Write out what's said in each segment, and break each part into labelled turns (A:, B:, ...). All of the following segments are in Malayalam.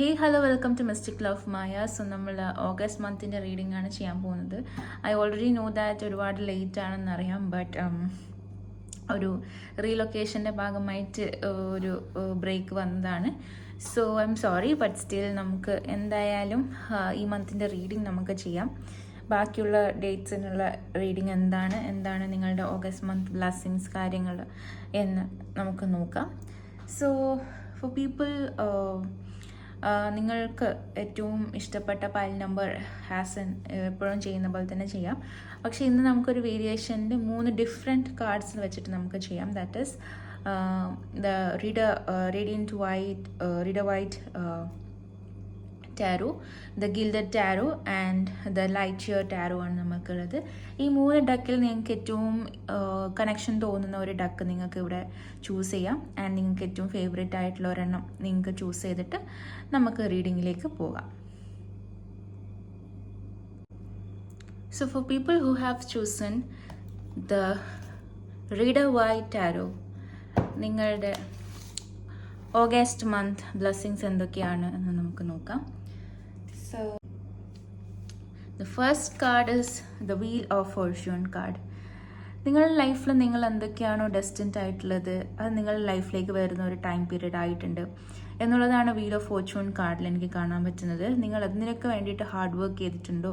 A: Hey hello welcome to mystic love Maya so നമ്മൾ ഓഗസ്റ്റ് മന്തിന്റെ റീഡിംഗ് ആണ് ചെയ്യാൻ പോകുന്നത്. ഐ ഓൾറെഡി നോ ദാറ്റ് ഒരുപാട് ലേറ്റ് ആണെന്നറിയാം ബട്ട് ഒരു റീലൊക്കേഷന്റെ ഭാഗമായിട്ട് ഒരു ബ്രേക്ക് വന്നതാണ്. So I'm sorry but still നമുക്ക് എന്തായാലും ഈ മന്തിന്റെ റീഡിംഗ് നമുക്ക് ചെയ്യാം. ബാക്കിയുള്ള ഡേറ്റ്സിനുള്ള റീഡിംഗ് എന്താണ് എന്താണ് നിങ്ങളുടെ ഓഗസ്റ്റ് മന്ത് ബ്ലസ്സിങ്സ് കാര്യങ്ങൾ എന്ന് നമുക്ക് നോക്കാം. സോ ഫോർ പീപ്പിൾ നിങ്ങൾക്ക് ഏറ്റവും ഇഷ്ടപ്പെട്ട പൈൽ നമ്പർ ഹാസൻ എപ്പോഴും ചെയ്യുന്ന പോലെ തന്നെ ചെയ്യാം. പക്ഷേ ഇന്ന് നമുക്കൊരു വേരിയേഷന്റെ മൂന്ന് ഡിഫറെന്റ് കാർഡ്സ് വെച്ചിട്ട് നമുക്ക് ചെയ്യാം. That is the Rider radiant Waite Rider Waite tarot the gilded tarot and the light seer tarot ആണ് നമുക്കുള്ളത് ഈ മൂന്ന് ഡക്കിൽ നിങ്ങൾക്ക് ഏറ്റവും കണക്ഷൻ തോന്നുന്ന ഒരു ഡക്ക് നിങ്ങൾക്ക് ഇവിടെ ചൂസ് ചെയ്യാം. ആൻഡ് നിങ്ങൾക്ക് ഏറ്റവും ഫേവറേറ്റ് ആയിട്ടുള്ള ഒരെണ്ണം നിങ്ങൾക്ക് ചൂസ് ചെയ്തിട്ട് നമുക്ക് റീഡിങ്ങിലേക്ക് പോകാം. So for people who have chosen the Rider Waite tarot നിങ്ങളുടെ ഓഗസ്റ്റ് മന്ത് ബ്ലെസ്സിങ്സ് എന്തൊക്കെയാണ് എന്ന് നമുക്ക് നോക്കാം. So the first card is the Wheel of Fortune card. നിങ്ങളുടെ ലൈഫിൽ നിങ്ങൾ എന്തൊക്കെയാണോ ഡെസ്റ്റിൻഡ് ആയിട്ടുള്ളത് അത് നിങ്ങളുടെ ലൈഫിലേക്ക് വരുന്ന ഒരു ടൈം പീരീഡ് ആയിട്ടുണ്ട്. എന്നുള്ളതാണ് വീൽ ഓഫ് ഫോർച്യൂൺ കാർഡിൽ എനിക്ക് കാണാൻ പറ്റുന്നത്. നിങ്ങൾ അതിനൊക്കെ വേണ്ടിയിട്ട് ഹാർഡ് വർക്ക് ചെയ്തിട്ടുണ്ടോ?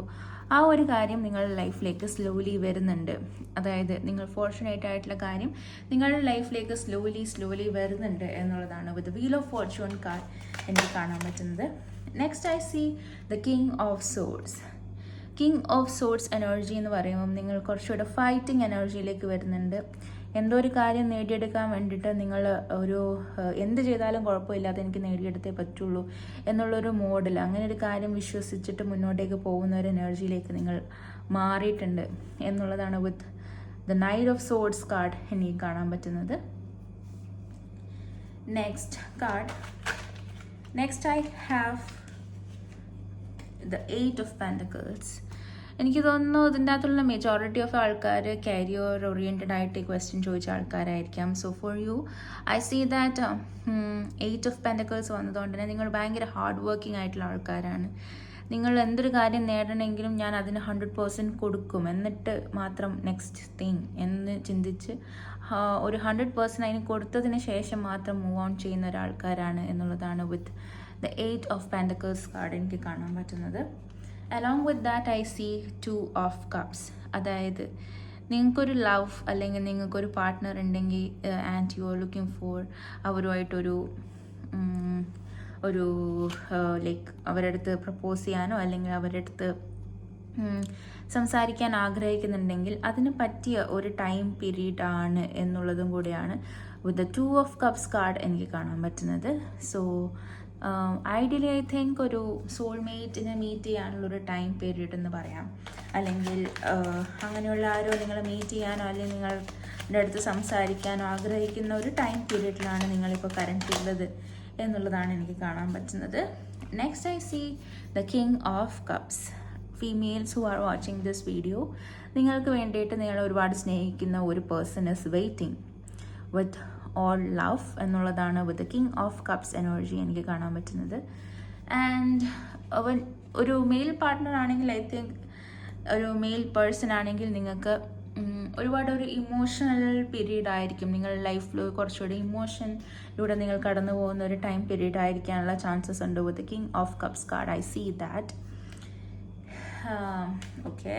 A: ആ ഒരു കാര്യം നിങ്ങളുടെ ലൈഫിലേക്ക് സ്ലോലി വരുന്നുണ്ട്. അതായത് നിങ്ങൾ ഫോർച്യൂണേറ്റ് ആയിട്ടുള്ള കാര്യം നിങ്ങളുടെ ലൈഫിലേക്ക് സ്ലോലി സ്ലോലി വരുന്നുണ്ട് എന്നുള്ളതാണ്. With wheel of fortune card എനിക്ക് കാണാൻ പറ്റുന്നത്. Next I see the king of swords king of swords energy എന്ന് പറയുമ്പം നിങ്ങൾ കുറച്ചുകൂടെ ഫൈറ്റിംഗ് എനർജിയിലേക്ക് വരുന്നുണ്ട്. എന്തോ ഒരു കാര്യം നേടിയെടുക്കാൻ വേണ്ടിയിട്ട് നിങ്ങൾ ഒരു എന്ത് ചെയ്താലും കുഴപ്പമില്ലാതെ എനിക്ക് നേടിയെടുത്തേ പറ്റുള്ളൂ എന്നുള്ളൊരു മോഡൽ അങ്ങനെ ഒരു കാര്യം വിശ്വസിച്ചിട്ട് മുന്നോട്ടേക്ക് പോകുന്ന ഒരു എനർജിയിലേക്ക് നിങ്ങൾ മാറിയിട്ടുണ്ട് എന്നുള്ളതാണ് with the knight of swords card എനിക്ക് കാണാൻ പറ്റുന്നത്. Next card next I have the eight of pentacles എനിക്ക് തോന്നുന്നു ഇതിന്റെ അകത്തുള്ള മെജോറിറ്റി ഓഫ് ആൾക്കാർ കരിയർ ഓറിയന്റഡ് ആയിട്ട് ക്വസ്റ്റ്യൻ ചോദിച്ച ആൾക്കാരായിരിക്കാം. So for you I see that eight of pentacles വന്നതുകൊണ്ട് തന്നെ നിങ്ങൾ ഭയങ്കര ഹാർഡ് വർക്കിംഗ് ആയിട്ടുള്ള ആൾക്കാരാണ്. നിങ്ങൾ എന്തൊരു കാര്യം നേടണമെങ്കിലും ഞാൻ അതിന് ഹൺഡ്രഡ് പേഴ്സന്റ് കൊടുക്കും. എന്നിട്ട് മാത്രം നെക്സ്റ്റ് തിങ് എന്ന് ചിന്തിച്ച് ഒരു ഹൺഡ്രഡ് പേഴ്സന്റ് അതിന് കൊടുത്തതിന് ശേഷം മാത്രം മൂവ് ഓൺ ചെയ്യുന്ന ഒരാൾക്കാരാണ് എന്നുള്ളതാണ് with the eight of pentacles card എനിക്ക് കാണാൻ പറ്റുന്നത്. Along with that I see two of cups അതായത് നിങ്ങൾക്കൊരു ലവ് അല്ലെങ്കിൽ നിങ്ങൾക്കൊരു പാർട്ട്ണർ ഉണ്ടെങ്കിൽ and you are looking for അവരുമായിട്ടൊരു ഒരു ലൈക്ക് അവരുടെ അടുത്ത് പ്രപ്പോസ് ചെയ്യാനോ അല്ലെങ്കിൽ അവരുടെ അടുത്ത് ഉം, സംസാരിക്കാൻ ആഗ്രഹിക്കുന്നുണ്ടെങ്കിൽ അതിന് പറ്റിയ ഒരു ടൈം പീരീഡ് ആണ് എന്നുള്ളതും കൂടിയാണ് with the two of cups card എനിക്ക് കാണാൻ പറ്റുന്നത്. സോ ഐഡിയലി ഐ തിങ്ക് ഒരു സോൾമേറ്റിനെ മീറ്റ് ചെയ്യാനുള്ള ഒരു ടൈം പീരീഡ് എന്ന് പറയാം. അല്ലെങ്കിൽ ആഹ്, അങ്ങനെയുള്ള ആരോ നിങ്ങളെ മീറ്റ് ചെയ്യാനോ അല്ലെങ്കിൽ നിങ്ങളുടെ അടുത്ത് സംസാരിക്കാനോ ആഗ്രഹിക്കുന്ന ഒരു ടൈം പീരീഡിലാണ് നിങ്ങളിപ്പോൾ കറണ്ട് ഉള്ളത് എന്നുള്ളതാണ് എനിക്ക് കാണാൻ പറ്റുന്നത്. Next I see the king of cups females who are watching this video നിങ്ങൾക്ക് വേണ്ടിയിട്ട് നിങ്ങൾ ഒരുപാട് സ്നേഹിക്കുന്ന ഒരു person is waiting with all love എന്നുള്ളതാണ് with king of cups energy എനിക്ക് കാണാൻ പറ്റുന്നത്. ആൻഡ് അവൻ ഒരു മെയിൽ പാർട്ട്ണർ ആണെങ്കിൽ ഐ തിങ്ക് ഒരു മെയിൽ പേഴ്സൺ ആണെങ്കിൽ നിങ്ങൾക്ക് ഒരുപാട് ഒരു ഇമോഷണൽ പീരീഡ് ആയിരിക്കും. നിങ്ങളുടെ ലൈഫിൽ കുറച്ചുകൂടി ഇമോഷനിലൂടെ നിങ്ങൾ കടന്നു പോകുന്ന ഒരു ടൈം പീരീഡ് ആയിരിക്കാനുള്ള ചാൻസസ് ഉണ്ട് with king of cups card I see that okay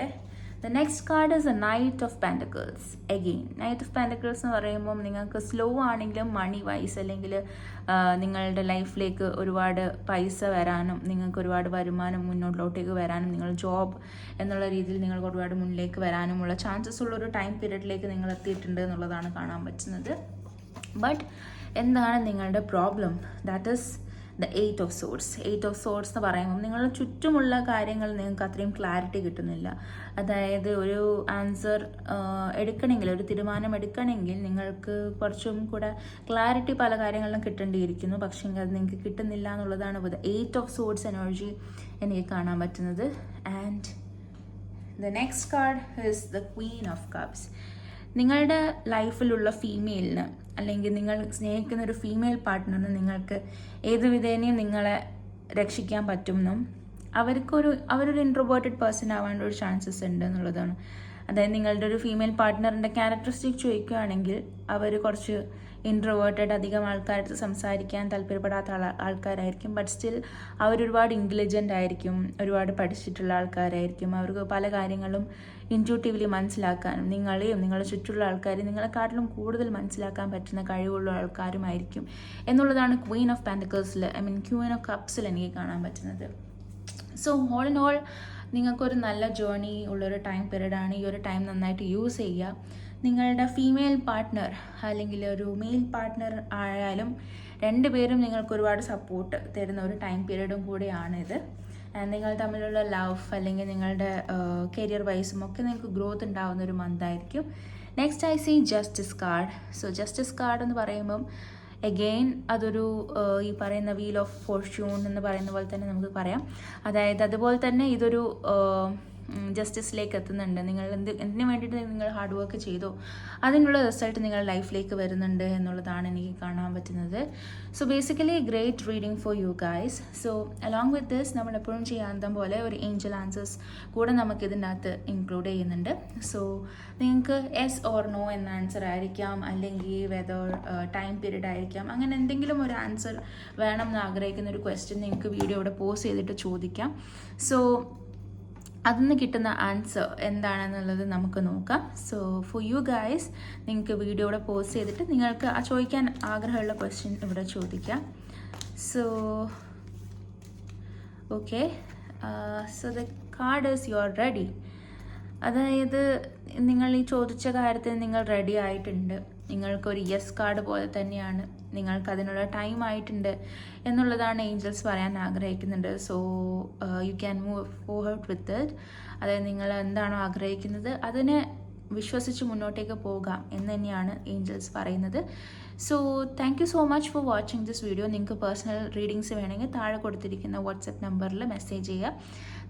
A: the next card is a knight of pentacles again knight of pentacles എന്ന് പറയുമ്പം നിങ്ങൾക്ക് സ്ലോ ആണെങ്കിലും മണി വൈസ് അല്ലെങ്കിൽ നിങ്ങളുടെ ലൈഫിലേക്ക് ഒരുപാട് പൈസ വരാനും നിങ്ങൾക്ക് ഒരുപാട് വരുമാനം മുന്നോട്ടിലോട്ടേക്ക് വരാനും നിങ്ങൾ ജോബ് എന്നുള്ള രീതിയിൽ നിങ്ങൾക്ക് ഒരുപാട് മുന്നിലേക്ക് വരാനുമുള്ള ചാൻസസ് ഉള്ള ഒരു ടൈം പീരീഡിലേക്ക് നിങ്ങൾ എത്തിയിട്ടുണ്ട് എന്നുള്ളതാണ് കാണാൻ പറ്റുന്നത്. ബട്ട് എന്താണ് നിങ്ങളുടെ problem that is the eight of swords eight of swords എന്ന് പറയുമ്പോൾ നിങ്ങളുടെ ചുറ്റുമുള്ള കാര്യങ്ങൾ നിങ്ങൾക്ക് അത്രയും ക്ലാരിറ്റി കിട്ടുന്നില്ല. അതായത് ഒരു ആൻസർ എടുക്കണമെങ്കിൽ ഒരു തീരുമാനം എടുക്കണമെങ്കിൽ നിങ്ങൾക്ക് കുറച്ചും കൂടെ ക്ലാരിറ്റി പല കാര്യങ്ങളിലും കിട്ടേണ്ടിയിരിക്കുന്നു. പക്ഷേ അത് നിങ്ങൾക്ക് കിട്ടുന്നില്ല എന്നുള്ളതാണ് with eight of swords energy എനിക്ക് കാണാൻ പറ്റുന്നത്. And the next card is the queen of cups നിങ്ങളുടെ ലൈഫിലുള്ള ഫീമെയിലിന് അല്ലെങ്കിൽ നിങ്ങൾ സ്നേഹിക്കുന്ന ഒരു ഫീമെയിൽ പാർട്ട്ണറിന് നിങ്ങൾക്ക് ഏത് വിധേനയും നിങ്ങളെ രക്ഷിക്കാൻ പറ്റുമെന്നും അവർക്കൊരു അവരൊരു ഇൻട്രോവേർട്ടഡ് പേഴ്സൺ ആവാനുള്ള ഒരു ചാൻസസ് ഉണ്ട് എന്നുള്ളതാണ്. അതായത് നിങ്ങളുടെ ഒരു ഫീമെയിൽ പാർട്ട്ണറിന്റെ ക്യാരക്ടറിസ്റ്റിക് ചോദിക്കുകയാണെങ്കിൽ അവർ കുറച്ച് ഇൻട്രോവേർട്ടഡ് അധികം ആൾക്കാരടുത്ത് സംസാരിക്കാൻ താല്പര്യപ്പെടാത്ത ആൾ ആൾക്കാരായിരിക്കും. ബട്ട് സ്റ്റിൽ അവരൊരുപാട് ഇന്റലിജന്റ് ആയിരിക്കും ഒരുപാട് പഠിച്ചിട്ടുള്ള ആൾക്കാരായിരിക്കും. അവർക്ക് പല കാര്യങ്ങളും ഇന്റ്യൂട്ടീവ്ലി മനസ്സിലാക്കാനും നിങ്ങളെയും നിങ്ങളുടെ ചുറ്റുള്ള ആൾക്കാരെയും നിങ്ങളെക്കാട്ടിലും കൂടുതൽ മനസ്സിലാക്കാൻ പറ്റുന്ന കഴിവുള്ള ആൾക്കാരുമായിരിക്കും. എന്നുള്ളതാണ് ക്വീൻ ഓഫ് പാൻഡിക്കേഴ്സിൽ ഐ മീൻ ക്വീൻ ഓഫ് കപ്സിൽ എനിക്ക് കാണാൻ പറ്റുന്നത്. സോ ഓൾ ഇൻ ഓൾ നിങ്ങൾക്കൊരു നല്ല ജേർണി ഉള്ളൊരു ടൈം പീരീഡാണ് ഈ ഒരു ടൈം നന്നായിട്ട് യൂസ് ചെയ്യുക. നിങ്ങളുടെ ഫീമെയിൽ പാർട്ട്ണർ അല്ലെങ്കിൽ ഒരു മെയിൽ പാർട്ട്ണർ ആയാലും രണ്ടുപേരും നിങ്ങൾക്ക് ഒരുപാട് സപ്പോർട്ട് തരുന്ന ഒരു ടൈം പീരീഡും കൂടിയാണിത്. ആൻഡ് നിങ്ങൾ തമ്മിലുള്ള ലവ് അല്ലെങ്കിൽ നിങ്ങളുടെ കരിയർ വൈസും ഒക്കെ നിങ്ങൾക്ക് ഗ്രോത്ത് ഉണ്ടാവുന്ന ഒരു മന്തായിരിക്കും next I see justice card so justice card എന്ന് പറയുമ്പം എഗെയിൻ അതൊരു ഈ പറയുന്ന വീൽ ഓഫ് ഫോർച്യൂൺ എന്ന് പറയുന്ന പോലെ തന്നെ നമുക്ക് പറയാം. അതായത് അതുപോലെ തന്നെ ഇതൊരു ജസ്റ്റിസിലേക്ക് എത്തുന്നുണ്ട്. നിങ്ങൾ എന്ത് എന്തിനു വേണ്ടിയിട്ട് നിങ്ങൾ ഹാർഡ് വർക്ക് ചെയ്തോ അതിനുള്ള റിസൾട്ട് നിങ്ങൾ ലൈഫിലേക്ക് വരുന്നുണ്ട് എന്നുള്ളതാണ് എനിക്ക് കാണാൻ പറ്റുന്നത്. So basically great reading for you guys so along with this നമ്മൾ എപ്പോഴും ചെയ്യാത്ത പോലെ ഒരു ഏഞ്ചൽ ആൻസേഴ്സ് കൂടെ നമുക്ക് ഇതിന്റെ അകത്ത് ഇൻക്ലൂഡ് ചെയ്യുന്നുണ്ട്. സോ നിങ്ങൾക്ക് എസ് ഓർ നോ എന്ന ആൻസർ ആയിരിക്കാം. അല്ലെങ്കിൽ വെതർ ടൈം പീരീഡ് ആയിരിക്കാം. അങ്ങനെ എന്തെങ്കിലും ഒരു ആൻസർ വേണം എന്ന് ആഗ്രഹിക്കുന്ന ഒരു ക്വസ്റ്റ്യൻ നിങ്ങൾക്ക് വീഡിയോ ഇവിടെ പോസ്റ്റ് ചെയ്തിട്ട് ചോദിക്കാം. സോ അതിൽ നിന്ന് കിട്ടുന്ന ആൻസർ എന്താണെന്നുള്ളത് നമുക്ക് നോക്കാം. സോ ഫോർ യു ഗൈസ് നിങ്ങൾക്ക് വീഡിയോ ഇവിടെ പോസ്റ്റ് ചെയ്തിട്ട് നിങ്ങൾക്ക് ആ ചോദിക്കാൻ ആഗ്രഹമുള്ള ക്വസ്റ്റ്യൻ ഇവിടെ ചോദിക്കാം. So okay so the card is you are ready അതായത് നിങ്ങൾ ഈ ചോദിച്ച കാര്യത്തിന് നിങ്ങൾ റെഡി ആയിട്ടുണ്ട്. നിങ്ങൾക്കൊരു യെസ് കാർഡ് പോലെ തന്നെയാണ്. നിങ്ങൾക്ക് അതിനുള്ള ടൈം ആയിട്ടുണ്ട് എന്നുള്ളതാണ് ഏഞ്ചൽസ് പറയാൻ ആഗ്രഹിക്കുന്നുണ്ട്. So you can move forward with it അതായത് നിങ്ങൾ എന്താണോ ആഗ്രഹിക്കുന്നത് അതിനെ വിശ്വസിച്ച് മുന്നോട്ടേക്ക് പോകാം എന്ന് തന്നെയാണ് ഏഞ്ചൽസ് പറയുന്നത്. So thank you so much for watching this video നിങ്ങൾക്ക് പേഴ്സണൽ റീഡിങ്സ് വേണമെങ്കിൽ താഴെ കൊടുത്തിരിക്കുന്ന വാട്സപ്പ് നമ്പറിൽ മെസ്സേജ് ചെയ്യുക.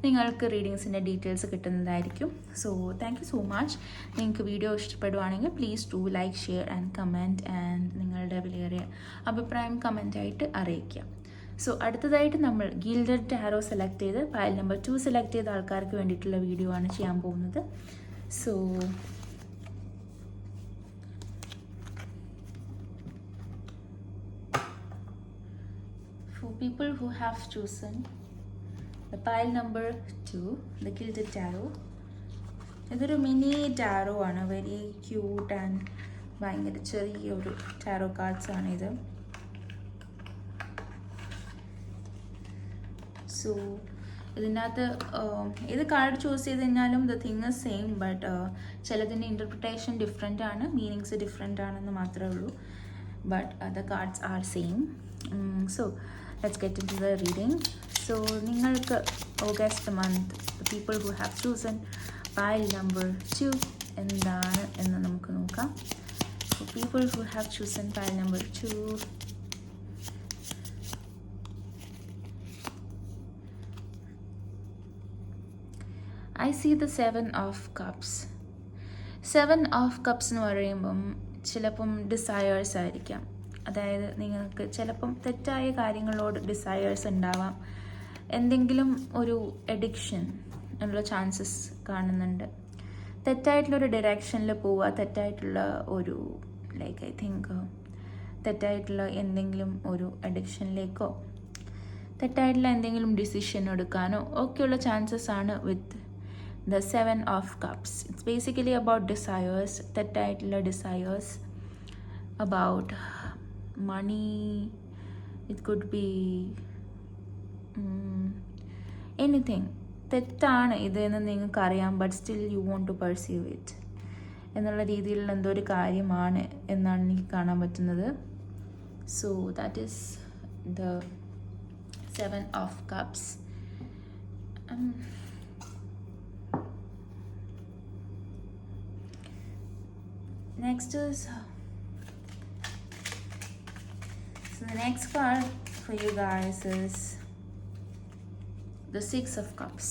A: നിങ്ങൾക്ക് റീഡിങ്സിന്റെ ഡീറ്റെയിൽസ് കിട്ടുന്നതായിരിക്കും. സോ താങ്ക് സോ മച്ച് നിങ്ങൾക്ക് വീഡിയോ ഇഷ്ടപ്പെടുവാണെങ്കിൽ please to like share and comment and നിങ്ങളുടെ വിലയേറിയ അഭിപ്രായം കമന്റായിട്ട് അറിയിക്കുക. സോ അടുത്തതായിട്ട് നമ്മൾ ഗിൽഡഡ് ടാരോ സെലക്ട് ചെയ്ത് ഫയൽ നമ്പർ ടു സെലക്ട് ചെയ്ത ആൾക്കാർക്ക് വേണ്ടിയിട്ടുള്ള വീഡിയോ ആണ് ചെയ്യാൻ പോകുന്നത്. So for people who have chosen the pile number 2 the gilded tarot. ഇതൊരു മിനി ടാറോ ആണ്. വെരി ക്യൂട്ട് ആൻഡ് ഭയങ്കര ചെറിയൊരു ടാറോ കാർഡ്സ് ആണ് ഇത്. സോ ഇതിനകത്ത് ഏത് കാർഡ് ചൂസ് ചെയ്ത് കഴിഞ്ഞാലും the thing is same but ചിലതിന്റെ interpretation different ആണ്. മീനിങ്സ് ഡിഫറെന്റ് ആണെന്ന് മാത്രമേ ഉള്ളൂ. But the cards are same so let's get into the reading so നിങ്ങൾക്ക് August month people who have chosen pile number two എന്താണ് എന്ന് നമുക്ക് നോക്കാം. So people who have chosen pile number two I see the seven of cups seven of cups എന്ന് പറയുമ്പം ചിലപ്പം ഡിസയേഴ്സ് ആയിരിക്കാം. അതായത് നിങ്ങൾക്ക് ചിലപ്പം തെറ്റായ കാര്യങ്ങളോട് ഡിസയേഴ്സ് ഉണ്ടാവാം. എന്തെങ്കിലും ഒരു എഡിക്ഷൻ ഉള്ള ചാൻസസ് കാണുന്നുണ്ട്. തെറ്റായിട്ടുള്ളൊരു ഡിറക്ഷനിൽ പോവുക തെറ്റായിട്ടുള്ള ഒരു ലൈക്ക് ഐ തിങ്ക് തെറ്റായിട്ടുള്ള എന്തെങ്കിലും ഒരു അഡിക്ഷനിലേക്കോ തെറ്റായിട്ടുള്ള എന്തെങ്കിലും ഡിസിഷൻ എടുക്കാനോ ഒക്കെയുള്ള ചാൻസസ് ആണ് with the seven of cups it's basically about desires തെറ്റായിട്ടുള്ള desires about money it could be anything തെറ്റാണ് ഇത് എന്ന് നിങ്ങൾക്കറിയാം but still you want to perceive it എന്നുള്ള രീതിയിലുള്ള എന്തോ ഒരു കാര്യമാണ് എന്നാണ് എനിക്ക് കാണാൻ പറ്റുന്നത്. So that is the seven of cups next is so the next card for you guys is the six of cups.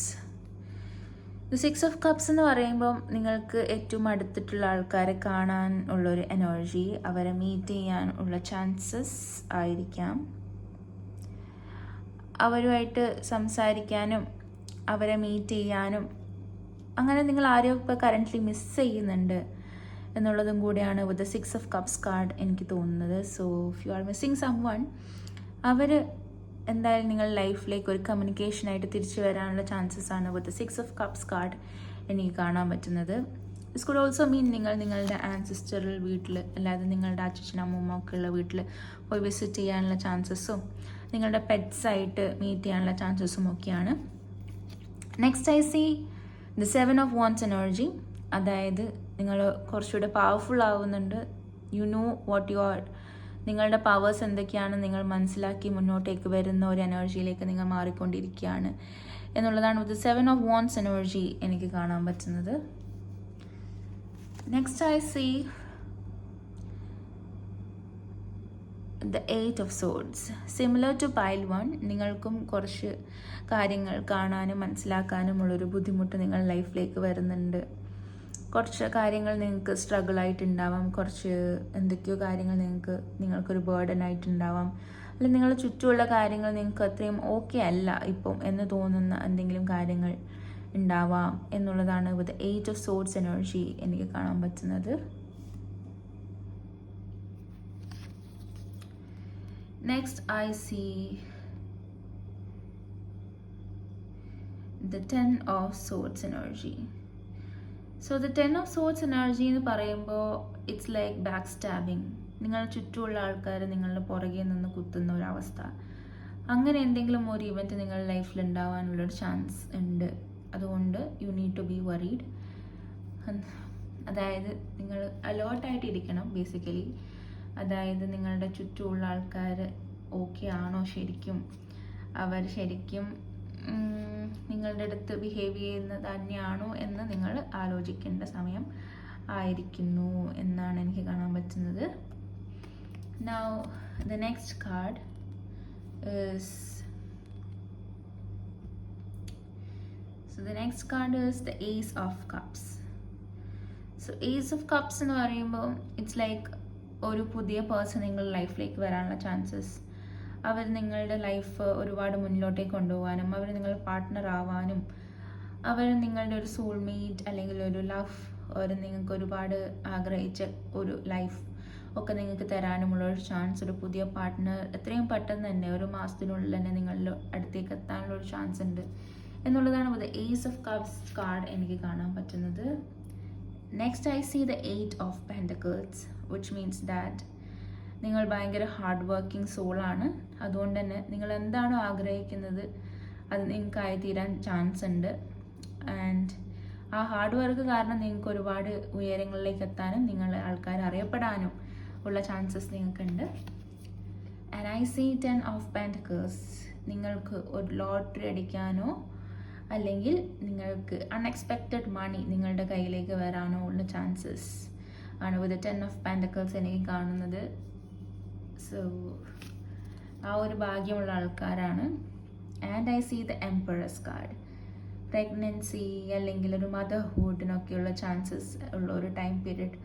A: The six of cups എന്ന് പറയുമ്പം നിങ്ങൾക്ക് ഏറ്റവും അടുത്തിട്ടുള്ള ആൾക്കാരെ കാണാൻ ഉള്ളൊരു എനർജി അവരെ മീറ്റ് ചെയ്യാൻ ഉള്ള ചാൻസസ് ആയിരിക്കാം. അവരുമായിട്ട് സംസാരിക്കാനും അവരെ മീറ്റ് ചെയ്യാനും അങ്ങനെ നിങ്ങൾ ആരെയും ഇപ്പോൾ കറന്റ്ലി മിസ് ചെയ്യുന്നുണ്ട് എന്നുള്ളതും കൂടിയാണ് with the six of cups card എനിക്ക് തോന്നുന്നത്. So if you are missing someone അവർ എന്തായാലും നിങ്ങൾ ലൈഫിലേക്ക് ഒരു കമ്മ്യൂണിക്കേഷനായിട്ട് തിരിച്ചു വരാനുള്ള ചാൻസസ് ആണ് with six of cups card എനിക്ക് കാണാൻ പറ്റുന്നത്. ഇസ് കുഡ് ഓൾസോ മീൻ നിങ്ങൾ നിങ്ങളുടെ ആൻസിസ്റ്ററിൽ വീട്ടിൽ അല്ലാതെ നിങ്ങളുടെ അച്ഛൻ അമ്മൂമ്മ ഒക്കെ ഉള്ള വീട്ടിൽ പോയി വിസിറ്റ് ചെയ്യാനുള്ള ചാൻസസും നിങ്ങളുടെ പെറ്റ്സായിട്ട് മീറ്റ് ചെയ്യാനുള്ള ചാൻസസും ഒക്കെയാണ്. Next I see the seven of wands energy അതായത് നിങ്ങൾ കുറച്ചുകൂടെ പവർഫുൾ ആവുന്നുണ്ട്. You know what you are നിങ്ങളുടെ പവേഴ്സ് എന്തൊക്കെയാണ് നിങ്ങൾ മനസ്സിലാക്കി മുന്നോട്ടേക്ക് വരുന്ന ഒരു എനർജിയിലേക്ക് നിങ്ങൾ മാറിക്കൊണ്ടിരിക്കുകയാണ്. എന്നുള്ളതാണ് with seven of wands energy എനിക്ക് കാണാൻ പറ്റുന്നത്. Next I see the eight of swords similar to pile one നിങ്ങൾക്കും കുറച്ച് കാര്യങ്ങൾ കാണാനും മനസ്സിലാക്കാനും ഉള്ളൊരു ബുദ്ധിമുട്ട് നിങ്ങൾ ലൈഫിലേക്ക് വരുന്നുണ്ട്. കുറച്ച് കാര്യങ്ങൾ നിങ്ങൾക്ക് സ്ട്രഗിൾ ആയിട്ടുണ്ടാവാം. കുറച്ച് എന്തൊക്കെയോ കാര്യങ്ങൾ നിങ്ങൾക്ക് നിങ്ങൾക്കൊരു ബേർഡൻ ആയിട്ടുണ്ടാവാം. അല്ലെങ്കിൽ നിങ്ങളുടെ ചുറ്റുമുള്ള കാര്യങ്ങൾ നിങ്ങൾക്ക് അത്രയും ഓക്കെ അല്ല ഇപ്പം എന്ന് തോന്നുന്ന എന്തെങ്കിലും കാര്യങ്ങൾ ഉണ്ടാവാം എന്നുള്ളതാണ് with eight of swords energy എനിക്ക് കാണാൻ പറ്റുന്നത്. Next I see the ten of swords energy so the ten of swords energy എന്ന് പറയുമ്പോൾ ഇറ്റ്സ് ലൈക്ക് ബാക്ക് സ്റ്റാബിങ് നിങ്ങളുടെ ചുറ്റുമുള്ള ആൾക്കാർ നിങ്ങളുടെ പുറകെ നിന്ന് കുത്തുന്ന ഒരവസ്ഥ അങ്ങനെ എന്തെങ്കിലും ഒരു ഇവന്റ് നിങ്ങളുടെ ലൈഫിൽ ഉണ്ടാവാനുള്ളൊരു ചാൻസ് ഉണ്ട്. അതുകൊണ്ട് you need to be worried അതായത് നിങ്ങൾ അലേർട്ടായിട്ട് ഇരിക്കണം ബേസിക്കലി അതായത് നിങ്ങളുടെ ചുറ്റുമുള്ള ആൾക്കാർ ഓക്കെ ആണോ ശരിക്കും? അവർ ശരിക്കും നിങ്ങളുടെ അടുത്ത് ബിഹേവ് ചെയ്യുന്നത് തന്നെയാണോ എന്ന് നിങ്ങൾ ആലോചിക്കേണ്ട സമയം ആയിരിക്കുന്നു എന്നാണ് എനിക്ക് കാണാൻ പറ്റുന്നത്. Now the next card so the next card is the ace of cups so ace of cups എന്ന് പറയുമ്പോൾ ഇറ്റ്സ് ലൈക്ക് ഒരു പുതിയ പേഴ്സൺ നിങ്ങളുടെ ലൈഫിലേക്ക് വരാനുള്ള ചാൻസസ് അവർ നിങ്ങളുടെ ലൈഫ് ഒരുപാട് മുന്നിലോട്ടേക്ക് കൊണ്ടുപോകാനും അവർ നിങ്ങളുടെ പാർട്ട്ണർ ആവാനും അവർ നിങ്ങളുടെ ഒരു സോൾമേറ്റ് അല്ലെങ്കിൽ ഒരു ലവ് ഒരു നിങ്ങൾക്ക് ഒരുപാട് ആഗ്രഹിച്ച ഒരു ലൈഫ് ഒക്കെ നിങ്ങൾക്ക് തരാനുമുള്ള ഒരു ചാൻസ് ഒരു പുതിയ പാർട്ട്ണർ എത്രയും പെട്ടെന്ന് തന്നെ ഒരു മാസത്തിനുള്ളിൽ തന്നെ നിങ്ങളുടെ അടുത്തേക്ക് എത്താനുള്ള ഒരു ചാൻസ് ഉണ്ട്. എന്നുള്ളതാണ് ഏസ് ഓഫ് കപ്സ് കാർഡ് എനിക്ക് കാണാൻ പറ്റുന്നത്. Next I see the eight of pentacles which means that നിങ്ങൾ ഭയങ്കര ഹാർഡ് വർക്കിംഗ് സോളാണ് അതുകൊണ്ട് തന്നെ നിങ്ങൾ എന്താണോ ആഗ്രഹിക്കുന്നത് അത് നിങ്ങൾക്കായി തീരാൻ ചാൻസ് ഉണ്ട്. ആൻഡ് ആ ഹാർഡ് വർക്ക് കാരണം നിങ്ങൾക്ക് ഒരുപാട് ഉയരങ്ങളിലേക്ക് എത്താനും നിങ്ങളെ ആൾക്കാർ അറിയപ്പെടാനും ഉള്ള ചാൻസസ് നിങ്ങൾക്കുണ്ട്. And I see ten of pentacles നിങ്ങൾക്ക് ഒരു ലോട്ടറി അടിക്കാനോ അല്ലെങ്കിൽ നിങ്ങൾക്ക് അൺഎക്സ്പെക്റ്റഡ് മണി നിങ്ങളുടെ കയ്യിലേക്ക് വരാനോ ഉള്ള ചാൻസസ് ആണ്. വിത്ത് ടെൻ ഓഫ് പാൻഡക്കൽസ് എനിക്ക് കാണുന്നത്. സോ ആ ഒരു ഭാഗ്യമുള്ള ആൾക്കാരാണ്. And I see the empress card pregnancy അല്ലെങ്കിൽ ഒരു മദർഹുഡിനൊക്കെയുള്ള ചാൻസസ് ഉള്ള ഒരു ടൈം പീരീഡ്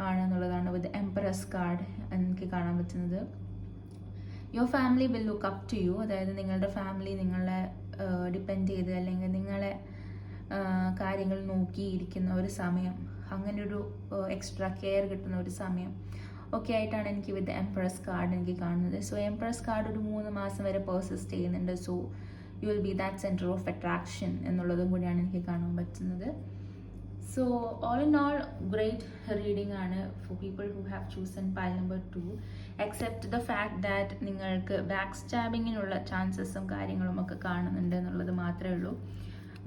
A: ആണെന്നുള്ളതാണ് വിത്ത് എംപറസ് കാർഡ് എനിക്ക് കാണാൻ പറ്റുന്നത്. Your family will look up to you അതായത് നിങ്ങളുടെ ഫാമിലി നിങ്ങളെ ഡിപ്പെൻഡ് ചെയ്ത് അല്ലെങ്കിൽ നിങ്ങളെ കാര്യങ്ങൾ നോക്കിയിരിക്കുന്ന ഒരു സമയം. അങ്ങനെ ഒരു എക്സ്ട്രാ കെയർ കിട്ടുന്ന ഒരു സമയം. ഒക്കെ ആയിട്ടാണ് എനിക്ക് വിത്ത് എംപ്രസ് കാർഡ് എനിക്ക് കാണുന്നത്. സോ എംപ്രസ് കാർഡ് ഒരു മൂന്ന് മാസം വരെ പേഴ്സിസ്റ്റ് ചെയ്യുന്നുണ്ട്. So you will be that centre of attraction എന്നുള്ളതും കൂടിയാണ് എനിക്ക് കാണാൻ പറ്റുന്നത്. So all in all great reading ആണ് for people who have chosen pile number two except the fact that നിങ്ങൾക്ക് ബാക്ക് സ്റ്റാബിങ്ങിനുള്ള ചാൻസസും കാര്യങ്ങളും ഒക്കെ കാണുന്നുണ്ട് എന്നുള്ളത് മാത്രമേ ഉള്ളൂ.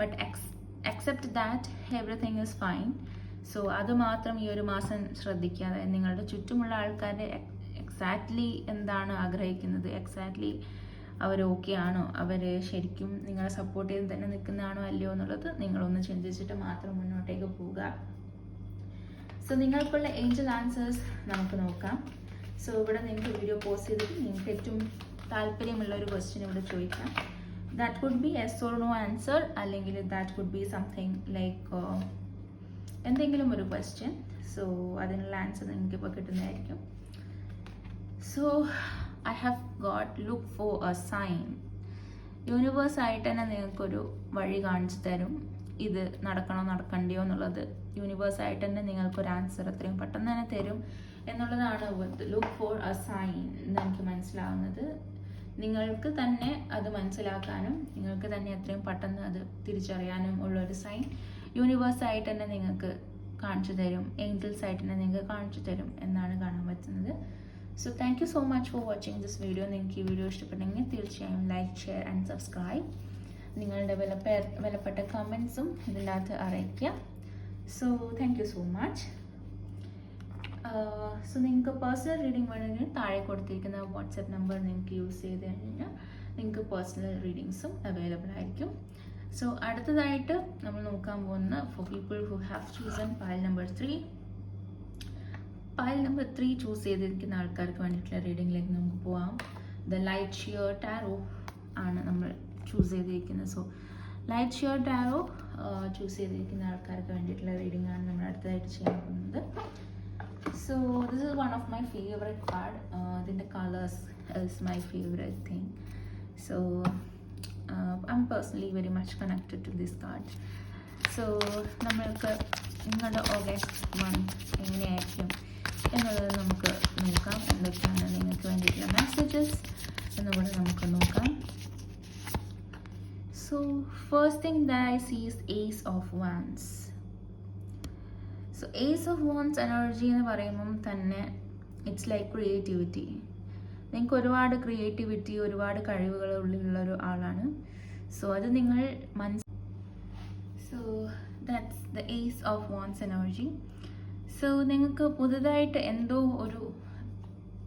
A: But ex except that everything is fine so അത് മാത്രം ഈ ഒരു മാസം ശ്രദ്ധിക്കുക അതായത് നിങ്ങളുടെ ചുറ്റുമുള്ള ആൾക്കാരെ എക്സാക്ട്ലി എന്താണ് ആഗ്രഹിക്കുന്നത്? എക്സാക്ട്ലി അവർ ഓക്കെ ആണോ? അവർ ശരിക്കും നിങ്ങളെ സപ്പോർട്ട് ചെയ്ത് തന്നെ നിൽക്കുന്നതാണോ അല്ലയോ എന്നുള്ളത് നിങ്ങളൊന്ന് ചിന്തിച്ചിട്ട് മാത്രം മുന്നോട്ടേക്ക് പോവുക. സോ നിങ്ങൾക്കുള്ള ഏഞ്ചൽ ആൻസേഴ്സ് നമുക്ക് നോക്കാം. സോ ഇവിടെ നിങ്ങൾക്ക് വീഡിയോ പോസ്റ്റ് ചെയ്തിട്ട് നിങ്ങൾക്ക് ഏറ്റവും താല്പര്യമുള്ള ഒരു ക്വസ്റ്റ്യൻ ഇവിടെ ചോദിക്കാം. That could be yes or no answer അല്ലെങ്കിൽ that could be something like എന്തെങ്കിലും ഒരു ക്വസ്റ്റ്യൻ സോ അതിനുള്ള ആൻസർ നിങ്ങൾക്ക് ഇപ്പോൾ കിട്ടുന്നതായിരിക്കും. So I have got look for a sign universe ആയിട്ട് തന്നെ നിങ്ങൾക്കൊരു വഴി കാണിച്ചു തരും. ഇത് നടക്കണോ നടക്കണ്ടയോ എന്നുള്ളത്. യൂണിവേഴ്സ് ആയിട്ട് തന്നെ നിങ്ങൾക്കൊരു ആൻസർ എത്രയും പെട്ടെന്ന് തന്നെ തരും എന്നുള്ളതാണ് ലുക്ക് ഫോർ എ സൈൻ എന്ന് എനിക്ക് മനസ്സിലാവുന്നത്. നിങ്ങൾക്ക് തന്നെ അത് മനസ്സിലാക്കാനും നിങ്ങൾക്ക് തന്നെ എത്രയും പെട്ടെന്ന് അത് തിരിച്ചറിയാനും ഉള്ളൊരു സൈൻ യൂണിവേഴ്സ് ആയിട്ട് തന്നെ നിങ്ങൾക്ക് കാണിച്ചു തരും ഏഞ്ചൽസ് ആയിട്ട് തന്നെ നിങ്ങൾക്ക് കാണിച്ചു തരും എന്നാണ് കാണാൻ പറ്റുന്നത്. So thank you so much for watching this video നിങ്ങൾക്ക് ഈ വീഡിയോ ഇഷ്ടപ്പെട്ടെങ്കിൽ തീർച്ചയായും ലൈക്ക് ഷെയർ ആൻഡ് സബ്സ്ക്രൈബ് നിങ്ങളുടെ വിലപ്പേ വിലപ്പെട്ട കമൻസും ഇതിന്റെ അകത്ത് അറിയിക്കുക. So thank you so much so നിങ്ങൾക്ക് പേഴ്സണൽ റീഡിംഗ് വേണമെങ്കിൽ താഴെ കൊടുത്തിരിക്കുന്ന വാട്സപ്പ് നമ്പർ നിങ്ങൾക്ക് യൂസ് ചെയ്ത് കഴിഞ്ഞാൽ നിങ്ങൾക്ക് പേഴ്സണൽ റീഡിങ്സും അവൈലബിൾ ആയിരിക്കും. സോ അടുത്തതായിട്ട് നമ്മൾ നോക്കാൻ പോകുന്ന for people who have chosen pile number three pile number three choose ചെയ്തിരിക്കുന്ന ആൾക്കാർക്ക് വേണ്ടിയിട്ടുള്ള റീഡിങ്ങിലേക്ക് നമുക്ക് പോവാം. ദ ലൈറ്റ് ഷിയർ ടാരോ ആണ് നമ്മൾ ചൂസ് ചെയ്തിരിക്കുന്നത്. So light seer tarot choose ചെയ്തിരിക്കുന്ന ആൾക്കാർക്ക് വേണ്ടിയിട്ടുള്ള റീഡിംഗ് ആണ് നമ്മൾ അടുത്തതായിട്ട് ചെയ്യാൻ പോകുന്നത്. So this is one of my favourite card ഇതിന്റെ colours is my favourite thing so I'm personally very much connected to this card so നമ്മൾക്ക് നിങ്ങളുടെ ഓഗസ്റ്റ് മന്ത് എങ്ങനെയായിരിക്കും എന്നുള്ളത് നമുക്ക് നോക്കാം. എന്തൊക്കെയാണ് നിങ്ങൾക്ക് വേണ്ടിയിട്ടുള്ള മെസ്സേജസ് എന്നുകൂടെ നമുക്ക് നോക്കാം. So first thing that I see is ace of wands so ace of wands energy എന്ന് പറയുമ്പം തന്നെ ഇറ്റ്സ് ലൈക്ക് ക്രിയേറ്റിവിറ്റി നിങ്ങൾക്ക് ഒരുപാട് ക്രിയേറ്റിവിറ്റി ഒരുപാട് കഴിവുകൾ ഉള്ളിലുള്ള ഒരു ആളാണ്. സോ അത് നിങ്ങൾ മനസ് so that's the ace of wands energy so നിങ്ങൾക്ക് പുതുതായിട്ട് എന്തോ ഒരു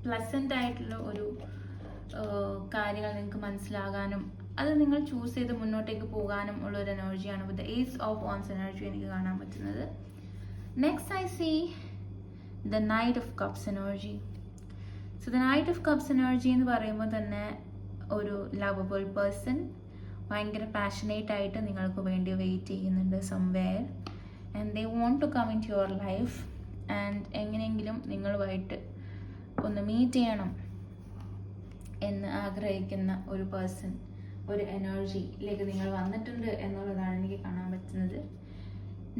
A: പ്ലസന്റ് ആയിട്ടുള്ള ഒരു കാര്യങ്ങൾ നിങ്ങൾക്ക് മനസ്സിലാകാനും അത് നിങ്ങൾ ചൂസ് ചെയ്ത് മുന്നോട്ടേക്ക് പോകാനും ഉള്ള ഒരു എനർജിയാണ് with ace of wands energy എനിക്ക് കാണാൻ പറ്റുന്നത്. Next I see the knight of cups energy so the knight of cups energy എന്ന് പറയുമ്പോൾ തന്നെ ഒരു ലവബിൾ പേഴ്സൺ ഭയങ്കര പാഷനേറ്റ് ആയിട്ട് നിങ്ങൾക്ക് വേണ്ടി വെയിറ്റ് ചെയ്യുന്നുണ്ട് somewhere and they want to come into your life and എങ്ങനെയെങ്കിലും നിങ്ങളുമായിട്ട് ഒന്ന് മീറ്റ് ചെയ്യണം എന്ന് ആഗ്രഹിക്കുന്ന ഒരു പേഴ്സൺ ഒരു എനർജിയിലേക്ക് നിങ്ങൾ വന്നിട്ടുണ്ട് എന്നുള്ളതാണ് എനിക്ക് കാണാൻ പറ്റുന്നത്.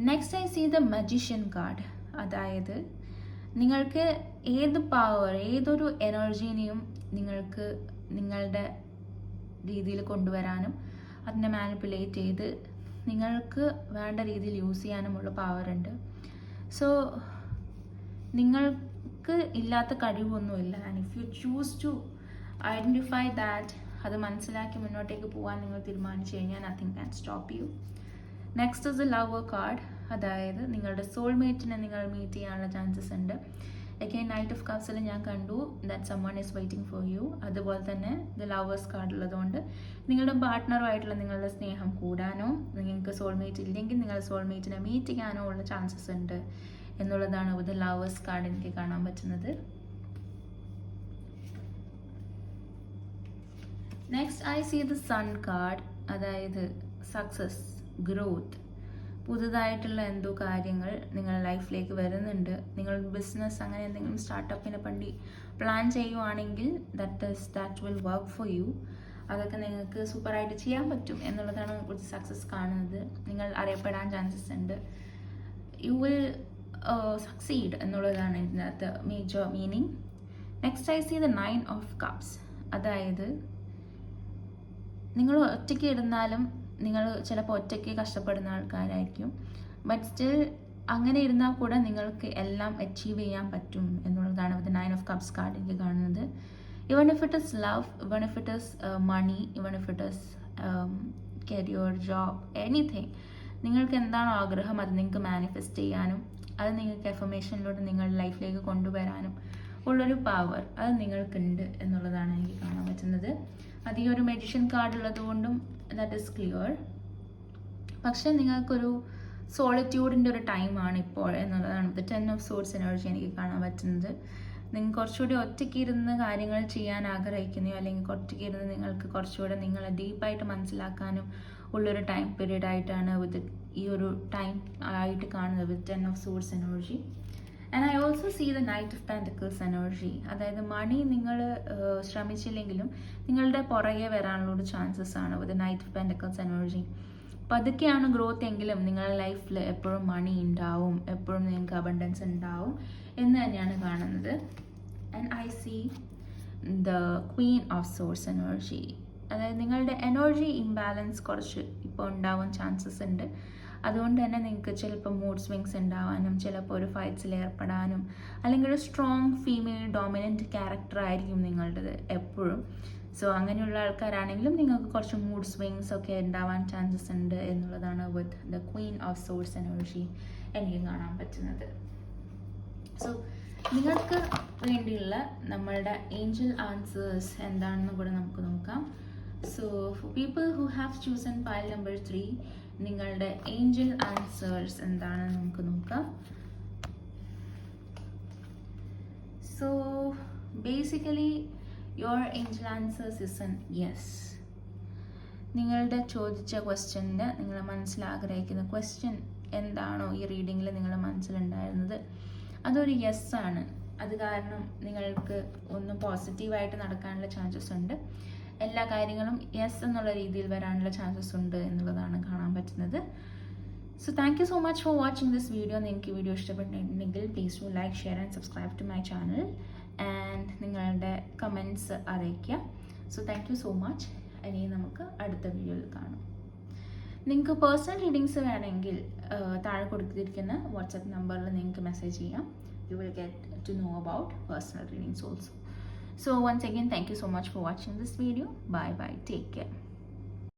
A: Next I see the magician card അതായത് നിങ്ങൾക്ക് ഏത് പവർ ഏതൊരു എനർജീനെയും നിങ്ങൾക്ക് നിങ്ങളുടെ രീതിയിൽ കൊണ്ടുവരാനും അതിനെ മാനിപ്പുലേറ്റ് ചെയ്ത് നിങ്ങൾക്ക് വേണ്ട രീതിയിൽ യൂസ് ചെയ്യാനുമുള്ള പവർ ഉണ്ട്. സോ നിങ്ങൾക്ക് ഇല്ലാത്ത കഴിവൊന്നുമില്ല. And if you choose to identify that അത് മനസ്സിലാക്കി മുന്നോട്ടേക്ക് പോകാൻ നിങ്ങൾ തീരുമാനിച്ചു കഴിഞ്ഞാൽ nothing can stop you next is a love card അതായത് നിങ്ങളുടെ സോൾമേറ്റിനെ നിങ്ങൾ മീറ്റ് ചെയ്യാനുള്ള ചാൻസസ് ഉണ്ട്. അഗൈൻ നൈറ്റ് ഓഫ് കപ്സിൽ ഞാൻ കണ്ടു that someone is waiting for you അതുപോലെ തന്നെ ദ ലവേഴ്സ് കാർഡ് ഉള്ളതുകൊണ്ട് നിങ്ങളുടെ പാർട്ട്ണറുമായിട്ടുള്ള നിങ്ങളുടെ സ്നേഹം കൂടാനോ നിങ്ങൾക്ക് സോൾമേറ്റ് ഇല്ലെങ്കിൽ നിങ്ങളുടെ സോൾമേറ്റിനെ മീറ്റ് ചെയ്യാനോ ഉള്ള ചാൻസസ് ഉണ്ട് എന്നുള്ളതാണ് ദ ലവേഴ്സ് കാർഡ് എനിക്ക് കാണാൻ പറ്റുന്നത്. Next I see the sun card അതായത് സക്സസ് ഗ്രോത്ത് പുതുതായിട്ടുള്ള എന്തോ കാര്യങ്ങൾ നിങ്ങളുടെ ലൈഫിലേക്ക് വരുന്നുണ്ട്. നിങ്ങൾ ബിസിനസ് അങ്ങനെ എന്തെങ്കിലും സ്റ്റാർട്ടപ്പിനെ പണ്ടി പ്ലാൻ ചെയ്യുവാണെങ്കിൽ that is that will work for you അതൊക്കെ നിങ്ങൾക്ക് സൂപ്പറായിട്ട് ചെയ്യാൻ പറ്റും എന്നുള്ളതാണ് കുറച്ച് സക്സസ് കാണുന്നത്. നിങ്ങൾ അറിയപ്പെടാൻ ചാൻസസ് ഉണ്ട്. യു വിൽ സക്സീഡ് എന്നുള്ളതാണ് ഇതിനകത്ത് major meaning next I see the nine of cups അതായത് നിങ്ങൾ ഒറ്റയ്ക്ക് ഇരുന്നാലും നിങ്ങൾ ചിലപ്പോൾ ഒറ്റയ്ക്ക് കഷ്ടപ്പെടുന്ന ആൾക്കാരായിരിക്കും. ബട്ട് സ്റ്റിൽ അങ്ങനെ ഇരുന്നാൽ കൂടെ നിങ്ങൾക്ക് എല്ലാം അച്ചീവ് ചെയ്യാൻ പറ്റും എന്നുള്ളതാണ് ദ നയൻ ഓഫ് കപ്സ് കാർഡിൽ കാണുന്നത്. Even if it is love even if it is money even if it is career job anything നിങ്ങൾക്ക് എന്താണോ ആഗ്രഹം അത് നിങ്ങൾക്ക് മാനിഫെസ്റ്റ് ചെയ്യാനും അത് നിങ്ങൾക്ക് എഫർമേഷനിലൂടെ നിങ്ങളുടെ ലൈഫിലേക്ക് കൊണ്ടുവരാനും ഉള്ളൊരു പവർ അത് നിങ്ങൾക്കുണ്ട് എന്നുള്ളതാണ് എനിക്ക് കാണാൻ പറ്റുന്നത്. അത് ഈ ഒരു മെഡിഷൻ കാർഡ് ഉള്ളത് കൊണ്ടും ദാറ്റ് ഇസ് ക്ലിയർ പക്ഷെ നിങ്ങൾക്കൊരു സോളിറ്റ്യൂഡിന്റെ ഒരു ടൈമാണ് ഇപ്പോൾ എന്നുള്ളതാണ് the ten of swords energy എനിക്ക് കാണാൻ പറ്റുന്നത്. നിങ്ങൾ കുറച്ചുകൂടി ഒറ്റയ്ക്ക് ഇരുന്ന് കാര്യങ്ങൾ ചെയ്യാൻ ആഗ്രഹിക്കുന്നയോ അല്ലെങ്കിൽ ഒറ്റയ്ക്ക് ഇരുന്ന് നിങ്ങൾക്ക് കുറച്ചുകൂടെ നിങ്ങളെ ഡീപ്പായിട്ട് മനസ്സിലാക്കാനും ഉള്ളൊരു ടൈം പീരീഡ് ആയിട്ടാണ് വിത്ത് ഈ ഒരു ടൈം ആയിട്ട് കാണുന്നത് with ten of swords energy and I also see the knight of pentacles energy അതായത് മണി നിങ്ങൾ ശ്രമിച്ചില്ലെങ്കിലും നിങ്ങളുടെ പുറകെ വരാനുള്ള ഒരു ചാൻസസ് ആണ് with knight of pentacles energy പതുക്കെയാണ് growth എങ്കിലും നിങ്ങളുടെ ലൈഫിൽ എപ്പോഴും മണി ഉണ്ടാവും എപ്പോഴും നിങ്ങൾക്ക് അബണ്ടൻസ് ഉണ്ടാവും എന്ന് തന്നെയാണ് കാണുന്നത്. And I see the queen of swords energy അതായത് നിങ്ങളുടെ എനർജി ഇംബാലൻസ് കുറച്ച് ഇപ്പോൾ ഉണ്ടാവാൻ ചാൻസസ് ഉണ്ട്. അതുകൊണ്ട് തന്നെ നിങ്ങൾക്ക് ചിലപ്പോൾ മൂഡ് സ്വിങ്സ് ഉണ്ടാവാനും ചിലപ്പോൾ ഒരു ഫൈറ്റ്സിൽ ഏർപ്പെടാനും അല്ലെങ്കിൽ ഒരു സ്ട്രോങ് ഫീമെയിൽ ഡോമിനന്റ് ക്യാരക്ടർ ആയിരിക്കും നിങ്ങളുടേത് എപ്പോഴും. സോ അങ്ങനെയുള്ള ആൾക്കാരാണെങ്കിലും നിങ്ങൾക്ക് കുറച്ച് മൂഡ് സ്വിങ്സ് ഒക്കെ ഉണ്ടാവാൻ ചാൻസസ് ഉണ്ട് എന്നുള്ളതാണ് with the queen of swords energy എനിക്ക് കാണാൻ പറ്റുന്നത്. സോ നിങ്ങൾക്ക് വേണ്ടിയുള്ള നമ്മളുടെ ഏഞ്ചൽ ആൻസേഴ്സ് എന്താണെന്ന് കൂടെ നമുക്ക് നോക്കാം. So for people who have chosen pile number three നിങ്ങളുടെ ഏഞ്ചൽ ആൻസേഴ്സ് എന്താണെന്ന് നമുക്ക് നോക്കാം. So basically your angel answers is an yes നിങ്ങളുടെ ചോദിച്ച ക്വസ്റ്റ്യന് നിങ്ങൾ മനസ്സിലാഗ്രഹിക്കുന്ന ക്വസ്റ്റ്യൻ എന്താണോ ഈ റീഡിങ്ങിൽ നിങ്ങളുടെ മനസ്സിലുണ്ടായിരുന്നത്? അതൊരു യെസ് ആണ്. അത് കാരണം നിങ്ങൾക്ക് ഒന്ന് പോസിറ്റീവായിട്ട് നടക്കാനുള്ള ചാൻസസ് ഉണ്ട്. എല്ലാ കാര്യങ്ങളും യെസ് എന്നുള്ള രീതിയിൽ വരാനുള്ള ചാൻസസ് ഉണ്ട് എന്നുള്ളതാണ് കാണാൻ പറ്റുന്നത്. So thank you so much for watching this video നിങ്ങൾക്ക് വീഡിയോ ഇഷ്ടപ്പെട്ടിട്ടുണ്ടെങ്കിൽ please to like share and subscribe to my channel and നിങ്ങളുടെ കമന്റ്സ് അറിയിക്കുക. So thank you so much ഇനി നമുക്ക് അടുത്ത വീഡിയോയിൽ കാണാം. നിങ്ങൾക്ക് പേഴ്സണൽ റീഡിങ്സ് വേണമെങ്കിൽ താഴെ കൊടുത്തിരിക്കുന്ന വാട്സപ്പ് നമ്പറിൽ നിങ്ങൾക്ക് മെസ്സേജ് ചെയ്യാം. You will get to know about personal readings also So once again, thank you so much for watching this video. Bye bye. Take care.